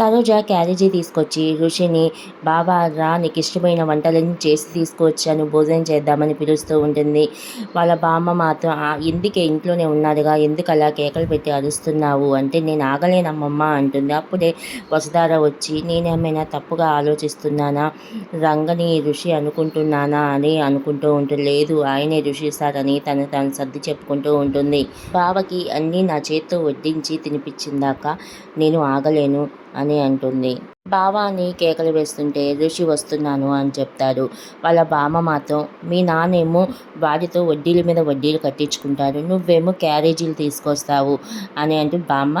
Saroja carriage తీసుకొచ్చి ఋషిని బాబా రా నీకు ఇష్టమైన వంటలను చేసి తీసుకొచ్చాను భోజనం చేద్దామని పిలుస్తూ ఉంటుంది. వాళ్ళ బామ్మ మాత్రం ఎందుకే ఇంట్లోనే ఉన్నాడుగా ఎందుకు అలా కేకలు పెట్టి అరుస్తున్నావు? అంటే నేను ఆగలేనమ్మమ్మ అంటుంది. అప్పుడే వసుధార వచ్చి నేనేమైనా తప్పుగా ఆలోచిస్తున్నానా? రంగని ఋషి అనుకుంటున్నానా? అని అనుకుంటూ ఉంటుంది. లేదు ఆయనే ఋషి సార్ అని తను తను సర్ది చెప్పుకుంటూ ఉంటుంది. బావకి అన్నీ నా చేత్తో వడ్డించి తినిపించిందాక నేను ఆగలేను. అని అంటుంది. బావ అని కేకలు వేస్తుంటే ఋషి వస్తున్నాను అని చెప్తారు వాళ్ళ బామ్మ మాత్రం మీ నానేమో వారితో వడ్డీల మీద వడ్డీలు కట్టించుకుంటారు నువ్వేమో క్యారేజీలు తీసుకొస్తావు అని అంటూ బామ్మ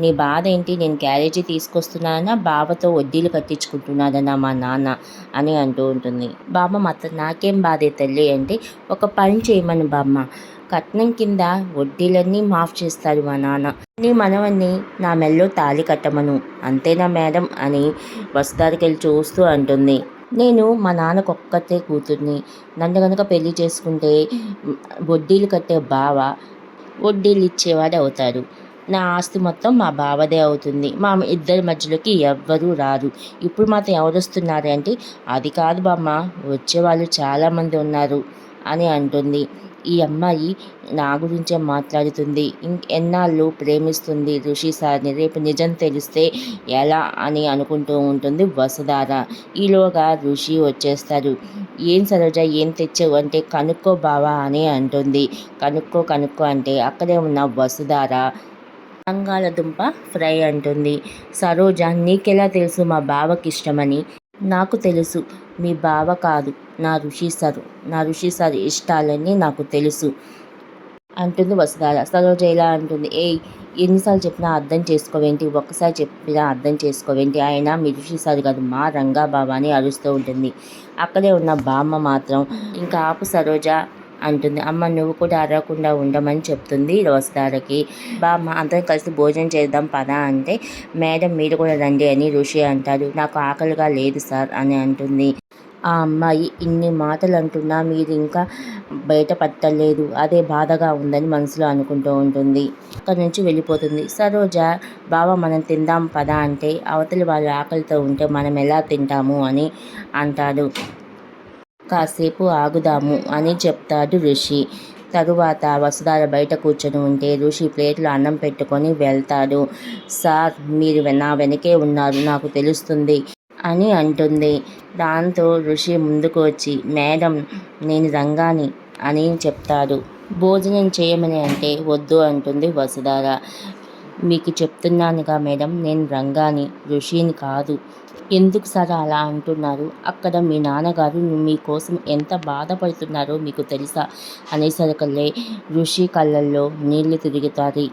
నీ బాధ ఏంటి? నేను క్యారేజీ తీసుకొస్తున్నానా? బావతో వడ్డీలు కట్టించుకుంటున్నాడన్నా మా నాన్న అని అంటూ ఉంటుంది. బామ్మ మాత్రం నాకేం బాధే తల్లి అంటే ఒక పని చేయమని బామ్మ కట్నం కింద వడ్డీలన్నీ మాఫ్ చేస్తారు మా నాన్న నీ మనవన్ని నా మెల్లో తాళి కట్టమను అంతేనా మేడం అని వసుదారికి వెళ్ళి చూస్తూ అంటుంది. నేను మా నాన్నకు ఒక్కతే కూతుర్ని. నన్ను కనుక పెళ్ళి చేసుకుంటే వడ్డీలు కట్టే బావ వడ్డీలు ఇచ్చేవాడు అవుతారు నా ఆస్తి మొత్తం మా బావదే అవుతుంది. మా ఇద్దరి మధ్యలోకి ఎవ్వరూ రారు. ఇప్పుడు మాత్రం ఎవరు వస్తున్నారు అంటే అది కాదు బామ్మ వచ్చేవాళ్ళు చాలామంది ఉన్నారు అని అంటుంది. ఈ అమ్మాయి నా గురించే మాట్లాడుతుంది. ఎన్నాళ్ళు ప్రేమిస్తుంది ఋషి సార్ని. రేపు నిజం తెలిస్తే ఎలా అని అనుకుంటూ ఉంటుంది వసుధార. ఈలోగా ఋషి వచ్చేస్తారు. ఏం సరోజ ఏం తెచ్చావు? అంటే కనుక్కో బావా అని అంటుంది. కనుక్కో కనుక్కో అంటే అక్కడే ఉన్న వసుధార బంగాళదుంప ఫ్రై అంటుంది. సరోజ నీకెలా తెలుసు మా బావకి ఇష్టమని నాకు తెలుసు. మీ బావ కాదు. నా ఋషి సార్. నా ఋషి సార్ ఇష్టాలని నాకు తెలుసు. అంటుంది వసుధార. సరోజ ఇలా అంటుంది. ఏ ఎన్నిసార్లు చెప్పినా అర్థం చేసుకోవేంటి? ఒక్కసారి చెప్పినా అర్థం చేసుకోవేంటి? ఆయన మీ ఋషి సార్ కాదు మా రంగా బాబా అని అరుస్తూ ఉంటుంది. అక్కడే ఉన్న బామ్మ మాత్రం ఇంకా ఆపు సరోజ అంటుంది. అమ్మ నువ్వు కూడా అరవకుండా ఉండమని చెప్తుంది వసుధారకి. బామ్మ అందరం కలిసి భోజనం చేద్దాం పదా అంటే మేడం మీరు కూడా రండి అని ఋషి అంటారు నాకు ఆకలిగా లేదు సార్ అని అంటుంది. ఆ అమ్మాయి ఇన్ని మాటలు అంటున్నా మీరు ఇంకా బయట పట్టలేదు. అదే బాధగా ఉందని మనసులో అనుకుంటూ ఉంటుంది. అక్కడి నుంచి వెళ్ళిపోతుంది. సరోజ బావ మనం తిందాం పదా అంటే అవతలి వాళ్ళు ఆకలితో ఉంటే మనం ఎలా తింటాము అని అంటాడు. కాసేపు ఆగుదాము అని చెప్తాడు ఋషి తరువాత వసుధార బయట కూర్చొని ఉంటే ఋషి ప్లేట్లో అన్నం పెట్టుకొని వెళ్తాడు. సార్ మీరు నా వెనకే ఉన్నారు. నాకు తెలుస్తుంది. అని అంటుంది. దాంతో ఋషి ముందుకు వచ్చి మేడం నేను రంగాని అని చెప్తాడు. భోజనం చేయమని అంటే వద్దు అంటుంది వసుధార. మీకు చెప్తున్నానుగా మేడం నేను రంగాని ఋషిని కాదు. ఎందుకు సార్ అలా అంటున్నారు? అక్కడ మీ నాన్నగారు మీకోసం ఎంత బాధపడుతున్నారో మీకు తెలుసా? అనేసరికల్లే ఋషి కళ్ళల్లో నీళ్ళు తిరుగుతాయి.